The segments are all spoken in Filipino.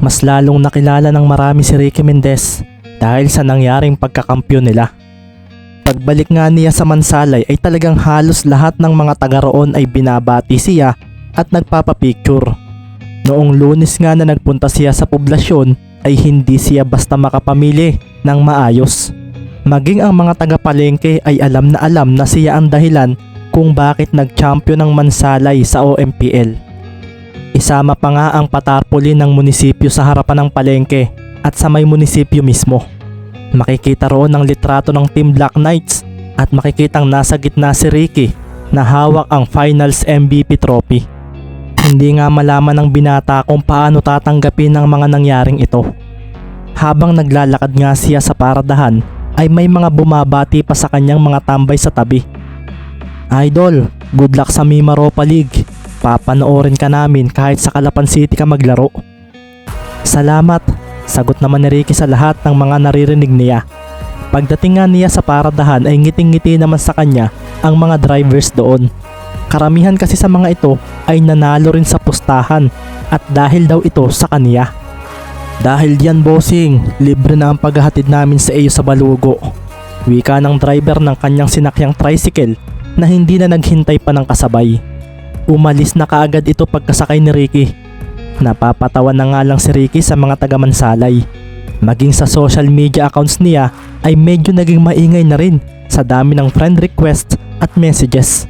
Mas lalong nakilala ng marami si Ricky Mendez dahil sa nangyaring pagkakampyon nila. Pagbalik nga niya sa Mansalay ay talagang halos lahat ng mga taga roon ay binabati siya at nagpapapicture. Noong lunes nga na nagpunta siya sa poblasyon ay hindi siya basta makapamili ng maayos. Maging ang mga taga-palengke ay alam na alam na siya ang dahilan kung bakit nag-champion ng Mansalay sa OMPL. Isama pa nga ang patarpuli ng munisipyo sa harapan ng palengke at sa may munisipyo mismo. Makikita roon ang litrato ng Team Black Knights at makikitang nasa gitna si Ricky na hawak ang Finals MVP trophy. Hindi nga malaman ng binata kung paano tatanggapin ang mga nangyaring ito. Habang naglalakad nga siya sa paradahan ay may mga bumabati pa sa kanyang mga tambay sa tabi. Idol, good luck sa Mimaropa League. Papanoorin ka namin kahit sa Calapan City ka maglaro. Salamat, sagot naman ni Ricky sa lahat ng mga naririnig niya. Pagdating nga niya sa paradahan ay ngiting-ngiti naman sa kanya ang mga drivers doon. Karamihan kasi sa mga ito ay nanalo rin sa pustahan at dahil daw ito sa kanya. Dahil diyan bossing, libre na ang paghahatid namin sa iyo sa balugo. Wika ng driver ng kanyang sinakyang tricycle na hindi na naghintay pa ng kasabay. Umalis na kaagad ito pagkasakay ni Ricky. Napapatawa na nga lang si Ricky sa mga taga Mansalay. Maging sa social media accounts niya ay medyo naging maingay na rin sa dami ng friend requests at messages.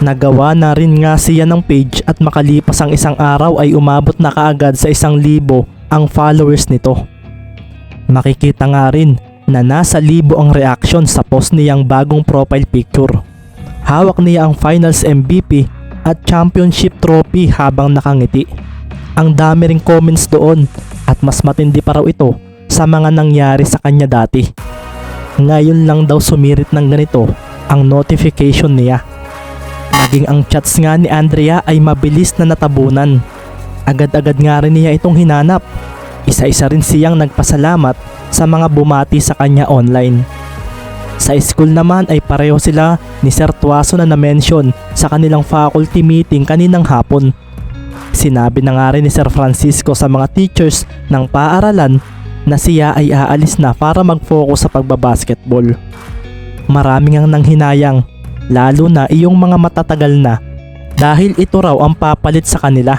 Nagawa na rin nga siya ng page at makalipas ang isang araw ay umabot na kaagad sa isang libo ang followers nito. Makikita nga rin na nasa libo ang reaction sa post niyang bagong profile picture. Hawak niya ang finals MVP at championship trophy habang nakangiti. Ang dami ring comments doon at mas matindi pa raw ito sa mga nangyari sa kanya dati. Ngayon lang daw sumirit ng ganito ang notification niya. Naging ang chats nga ni Andrea ay mabilis na natabunan. Agad-agad nga rin niya itong hinanap. Isa-isa rin siyang nagpasalamat sa mga bumati sa kanya online. Sa school naman ay pareho sila ni Sir Tuaso na na-mention sa kanilang faculty meeting kaninang hapon. Sinabi na nga rin ni Sir Francisco sa mga teachers ng paaralan na siya ay aalis na para mag-focus sa pagbabasketball. Maraming ang nanghinayang, lalo na iyong mga matatagal na dahil ito raw ang papalit sa kanila.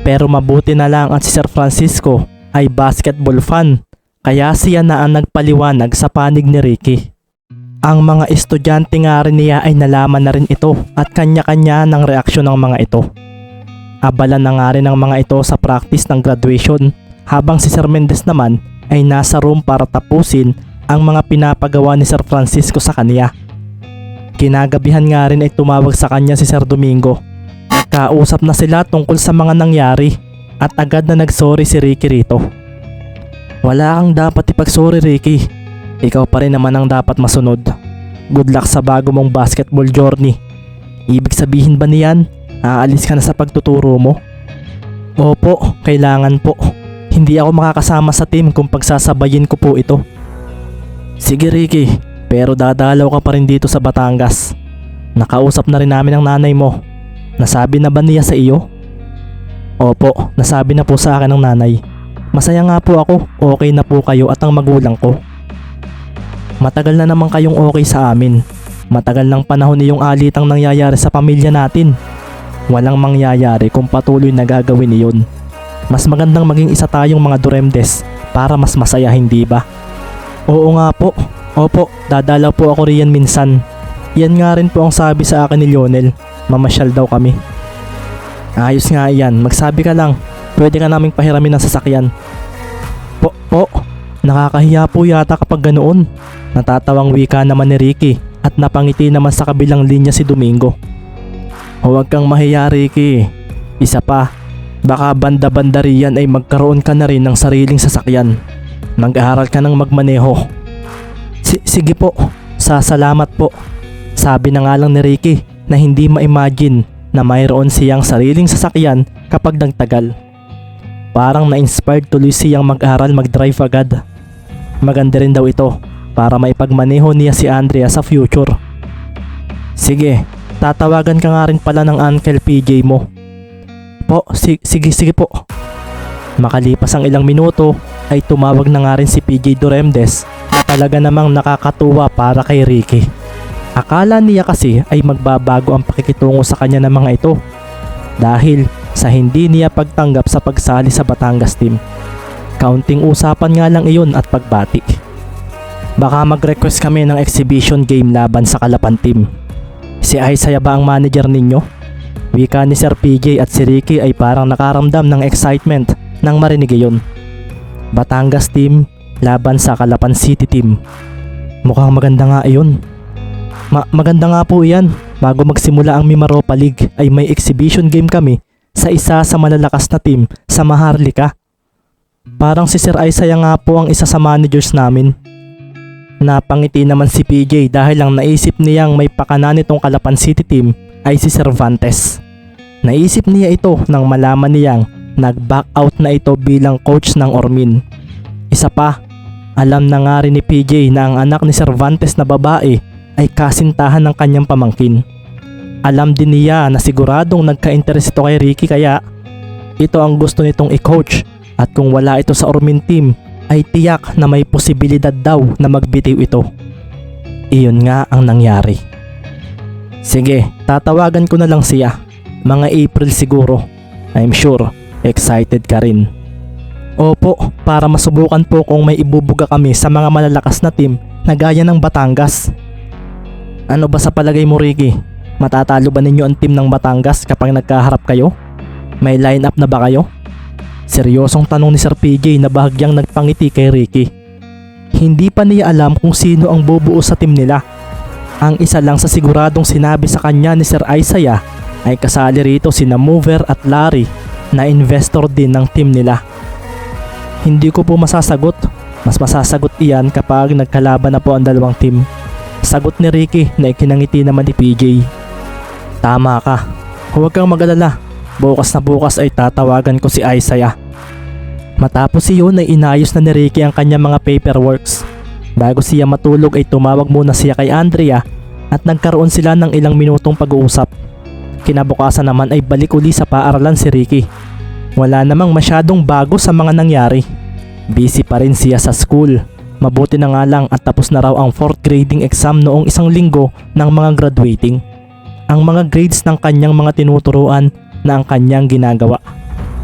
Pero mabuti na lang at si Sir Francisco ay basketball fan kaya siya na ang nagpaliwanag sa panig ni Ricky. Ang mga estudyante nga rin niya ay nalaman na rin ito at kanya-kanya ng reaksyon ng mga ito. Abala na nga rin ang mga ito sa practice ng graduation habang si Sir Mendez naman ay nasa room para tapusin ang mga pinapagawa ni Sir Francisco sa kanya. Kinagabihan nga rin ay tumawag sa kanya si Sir Domingo. Kausap na sila tungkol sa mga nangyari at agad na nagsorry si Ricky rito. Wala kang dapat ipagsorry Ricky. Ikaw pa rin naman ang dapat masunod. Good luck sa bago mong basketball journey. Ibig sabihin ba niyan, aalis ka na sa pagtuturo mo? Opo, kailangan po. Hindi ako makakasama sa team kung pagsasabayin ko po ito. Sige Ricky, pero dadalaw ka pa rin dito sa Batangas. Nakausap na rin namin ang nanay mo. Nasabi na ba niya sa iyo? Opo, nasabi na po sa akin ng nanay. Masaya nga po ako, okay na po kayo at ang magulang ko. Matagal na naman kayong okay sa amin. Matagal ng panahon niyong alitang nangyayari sa pamilya natin. Walang mangyayari kung patuloy na gagawin niyon. Mas magandang maging isa tayong mga duremdes para mas masaya hindi ba? Oo nga po. Opo, dadalaw po ako riyan minsan. Yan nga rin po ang sabi sa akin ni Lionel. Mamasyal daw kami. Ayos nga yan, magsabi ka lang. Pwede ka naming pahiramin ng sasakyan. Po, po, nakakahiya po yata kapag ganoon. Natatawang wika naman ni Ricky at napangiti naman sa kabilang linya si Domingo. Huwag kang mahiya Ricky. Isa pa, baka banda-banda riyan ay magkaroon ka na rin ng sariling sasakyan. Mag-aaral ka ng magmaneho. Si- sige po, sasalamat po. Sabi na nga lang ni Ricky na hindi ma-imagine na mayroon siyang sariling sasakyan kapag nagtagal. Parang na-inspired tuloy siyang mag-aral mag-drive agad. Maganda rin daw ito para maipagmaneho niya si Andrea sa future. Sige, tatawagan ka nga rin pala ng Uncle PJ mo. Po, si- sige sige po. Makalipas ang ilang minuto ay tumawag na nga rin si PJ Duremdes na talaga namang nakakatuwa para kay Ricky. Akala niya kasi ay magbabago ang pakikitungo sa kanya ng mga ito dahil sa hindi niya pagtanggap sa pagsali sa Batangas team. Kaunting usapan nga lang iyon at pagbati. Baka mag-request kami ng exhibition game laban sa Kalapan team. Si Isaiah ba ang manager ninyo? Wika ni Sir PJ at si Ricky ay parang nakaramdam ng excitement nang marinig iyon. Batangas team laban sa Kalapan City team. Mukhang maganda nga iyon. Ma- maganda nga po iyan. Bago magsimula ang Mimaropa League ay may exhibition game kami sa isa sa malalakas na team sa Maharlika. Parang si Sir Isaiah nga po ang isa sa managers namin. Napangiti naman si PJ dahil ang naisip niyang may pakanan nitong Kalapan City team ay si Cervantes. Naisip niya ito nang malaman niyang nag-back out na ito bilang coach ng Ormin. Isa pa, alam na nga rin ni PJ na ang anak ni Cervantes na babae ay kasintahan ng kanyang pamangkin. Alam din niya na siguradong nagka-interest ito kay Ricky kaya ito ang gusto nitong i-coach at kung wala ito sa Ormin team ay tiyak na may posibilidad daw na magbitiw ito. Iyon nga ang nangyari. Sige, tatawagan ko na lang siya. Mga April siguro. I'm sure, excited ka rin. Opo, para masubukan po kung may ibubuga kami sa mga malalakas na team na gaya ng Batangas. Ano ba sa palagay mo Ricky? Matatalo ba ninyo ang team ng Batangas kapag nagkaharap kayo? May line up na ba kayo? Seryosong tanong ni Sir PJ na bahagyang nagpangiti kay Ricky. Hindi pa niya alam kung sino ang bubuo sa team nila. Ang isa lang sa siguradong sinabi sa kanya ni Sir Isaiah ay kasali rito sina Mover at Larry na investor din ng team nila. Hindi ko po masasagot. Mas masasagot iyan kapag nagkalaban na po ang dalawang team. Sagot ni Ricky na ikinangiti naman ni PJ. Tama ka. Huwag kang magalala. Bukas na bukas ay tatawagan ko si Isaiah. Matapos iyon ay inayos na ni Ricky ang kanyang mga paperworks. Bago siya matulog ay tumawag muna siya kay Andrea at nagkaroon sila ng ilang minutong pag-uusap. Kinabukasan naman ay balik uli sa paaralan si Ricky. Wala namang masyadong bago sa mga nangyari. Busy pa rin siya sa school. Mabuti na nga lang at tapos na raw ang 4th grading exam noong isang linggo ng mga graduating. Ang mga grades ng kanyang mga tinuturuan na ang kanyang ginagawa.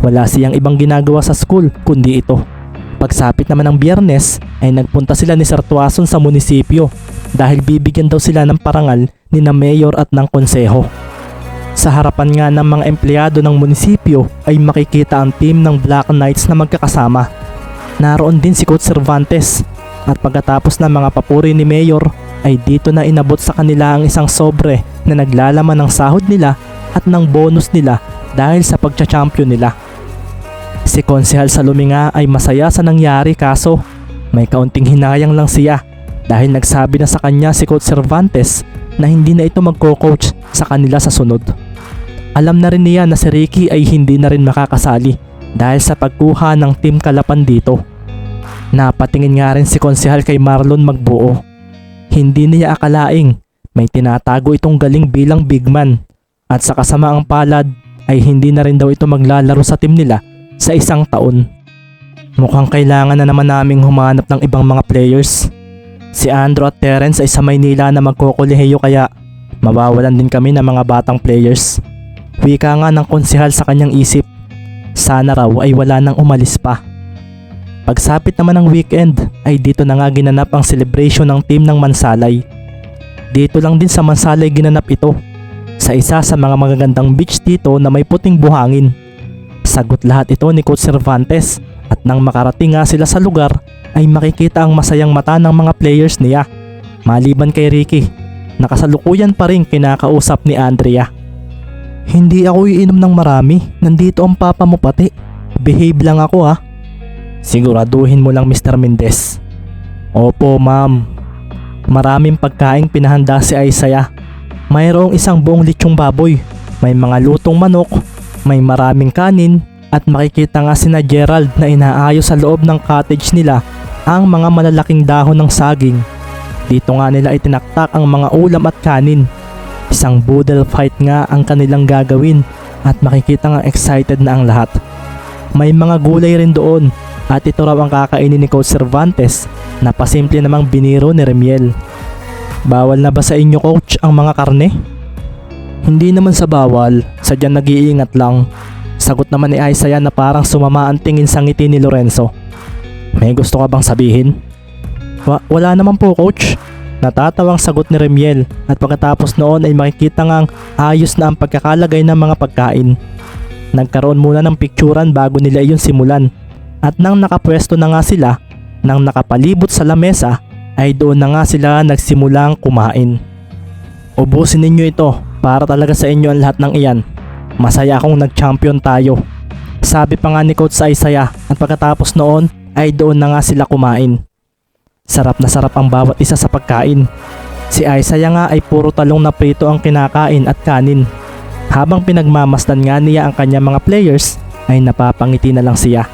Wala siyang ibang ginagawa sa school kundi ito. Pagsapit naman ng biyernes ay nagpunta sila ni Sir Tuason sa munisipyo dahil bibigyan daw sila ng parangal ni na mayor at ng konseho. Sa harapan nga ng mga empleyado ng munisipyo ay makikita ang team ng Black Knights na magkakasama. Naroon din si Coach Cervantes at pagkatapos ng mga papuri ni Mayor ay dito na inabot sa kanila ang isang sobre na naglalaman ng sahod nila at ng bonus nila dahil sa pagcha-champion nila. Si Konsehal Salumi nga ay masaya sa nangyari kaso may kaunting hinayang lang siya dahil nagsabi na sa kanya si Coach Cervantes na hindi na ito magko-coach sa kanila sa sunod. Alam na rin niya na si Ricky ay hindi na rin makakasali dahil sa pagkuha ng Team Kalapan dito. Napatingin nga rin si Konsehal kay Marlon magbuo. Hindi niya akalaing may tinatago itong galing bilang big man at sa kasamaang palad ay hindi na rin daw ito maglalaro sa team nila sa isang taon. Mukhang kailangan na naman naming humanap ng ibang mga players. Si Andrew at Terence ay sa Maynila na magkukuliheyo kaya mawawalan din kami ng mga batang players. Wika nga ng konsihal sa kanyang isip. Sana raw ay wala nang umalis pa. Pagsapit naman ng weekend ay dito na nga ginanap ang celebration ng team ng Mansalay. Dito lang din sa Mansalay ginanap ito. Sa isa sa mga magagandang beach dito na may puting buhangin. Sagot lahat ito ni Coach Cervantes at nang makarating nga sila sa lugar ay makikita ang masayang mata ng mga players niya. Maliban kay Ricky, nakasalukuyan pa rin kinakausap ni Andrea. Hindi ako iinom ng marami, nandito ang papa mo pati. Behave lang ako ha. Siguraduhin mo lang Mr. Mendez. Opo ma'am. Maraming pagkaing pinahanda si Isaiah. Mayroong isang buong litsong baboy. May mga lutong manok, may maraming kanin, at makikita nga sina Gerald na inaayos sa loob ng cottage nila ang mga malalaking dahon ng saging. Dito nga nila itinaktak ang mga ulam at kanin. Isang boodle fight nga ang kanilang gagawin at makikita nga excited na ang lahat. May mga gulay rin doon at ito raw ang kakainin ni Coach Cervantes na pasimple namang biniro ni Remiel. Bawal na ba sa inyo coach ang mga karne? Hindi naman sa bawal, sadyang nag-iingat lang. Sagot naman ni Isaiah na parang sumama ang tingin sa ngiti ni Lorenzo. May gusto ka bang sabihin? Wa- wala naman po coach. Natatawang sagot ni Remiel at pagkatapos noon ay makikita ngang ayos na ang pagkakalagay ng mga pagkain. Nagkaroon muna ng picturan bago nila iyon simulan at nang nakapwesto na nga sila, nang nakapalibot sa lamesa ay doon na nga sila nagsimulang kumain. Ubusin ninyo ito para talaga sa inyo ang lahat ng iyan. Masaya akong nag-champion tayo. Sabi pa nga ni Coach sa Isaiah at pagkatapos noon ay doon na nga sila kumain. Sarap na sarap ang bawat isa sa pagkain. Si Isaiah nga ay puro talong na prito ang kinakain at kanin. Habang pinagmamasdan nga niya ang kanyang mga players ay napapangiti na lang siya.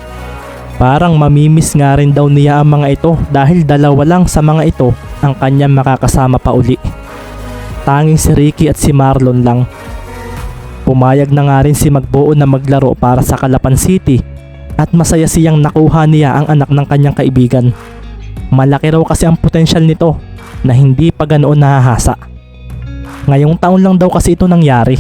Parang mamimiss nga rin daw niya ang mga ito dahil dalawa lang sa mga ito ang kanyang makakasama pa uli. Tanging si Ricky at si Marlon lang. Pumayag na nga rin si Magbuo na maglaro para sa Calapan City at masaya siyang nakuha niya ang anak ng kanyang kaibigan. Malaki raw kasi ang potensyal nito na hindi pa ganoon nahahasa. Ngayong taon lang daw kasi ito nangyari.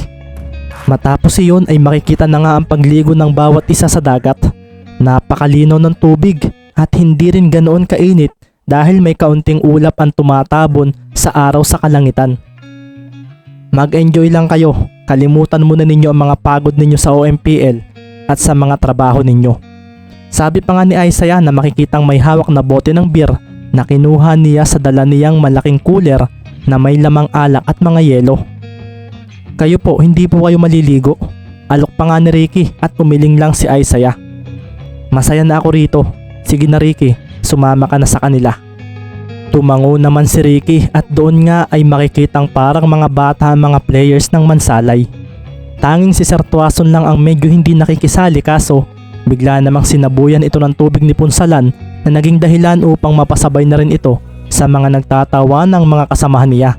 Matapos iyon ay makikita na nga ang pagligo ng bawat isa sa dagat. Napakalinaw ng tubig at hindi rin ganoon kainit dahil may kaunting ulap ang tumatabon sa araw sa kalangitan. Mag-enjoy lang kayo. Kalimutan muna ninyo ang mga pagod ninyo sa OMPL at sa mga trabaho ninyo. Sabi pa nga ni Isaiah na makikitang may hawak na bote ng beer na kinuha niya sa dala niyang malaking cooler na may lamang alak at mga yelo. Kayo po, hindi po kayo maliligo. Alok pa nga ni Ricky at umiling lang si Isaiah. Masaya na ako rito. Sige na Ricky, sumama ka na sa kanila. Tumango naman si Ricky at doon nga ay makikitang parang mga bata ang mga players ng Mansalay. Tanging si Sir Tuason lang ang medyo hindi nakikisali kaso bigla namang sinabuyan ito ng tubig ni Punsalan na naging dahilan upang mapasabay na rin ito sa mga nagtatawa ng mga kasamahan niya.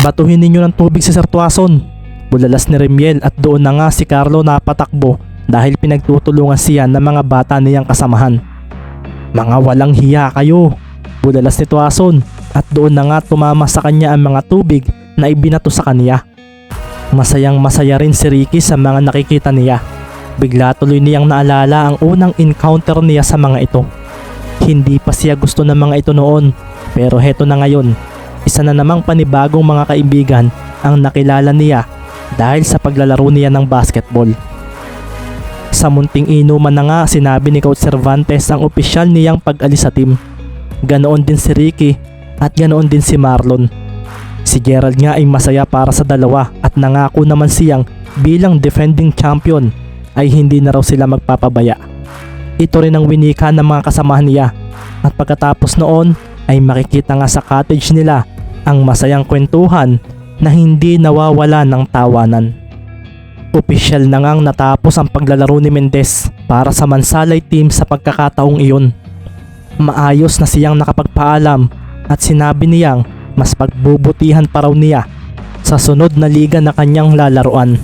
Batuhin ninyo ng tubig si Sir Tuason. Bulalas ni Remiel at doon na nga si Carlo napatakbo dahil pinagtutulungan siya ng mga bata niyang kasamahan. Mga walang hiya kayo. Bulalas ni Tuason at doon na nga tumama sa kanya ang mga tubig na ibinato sa kanya. Masayang masaya rin si Ricky sa mga nakikita niya. Bigla tuloy niyang naalala ang unang encounter niya sa mga ito. Hindi pa siya gusto ng mga ito noon pero heto na ngayon. Isa na namang panibagong mga kaibigan ang nakilala niya dahil sa paglalaro niya ng basketball. Sa munting inuman na nga sinabi ni Coach Cervantes ang opisyal niyang pag-alis sa team. Ganoon din si Ricky at ganoon din si Marlon. Si Gerald nga ay masaya para sa dalawa at nangako naman siyang bilang defending champion ay hindi na raw sila magpapabaya. Ito rin ang winika ng mga kasamahan niya at pagkatapos noon ay makikita nga sa cottage nila ang masayang kwentuhan na hindi nawawala ng tawanan. Opisyal na ngang natapos ang paglalaro ni Mendez para sa Mansalay team sa pagkakataong iyon. Maayos na siyang nakapagpaalam at sinabi niyang mas pagbubutihan pa raw niya sa sunod na liga na kanyang lalaruan.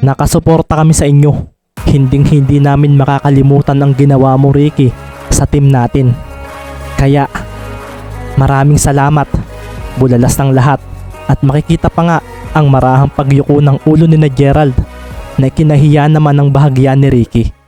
Nakasuporta kami sa inyo. Hinding hindi namin makakalimutan ang ginawa mo Ricky sa team natin. Kaya maraming salamat. Bulalas ng lahat at makikita pa nga ang marahang pagyuko ng ulo ni na Gerald na kinahiya naman ng bahagya ni Ricky.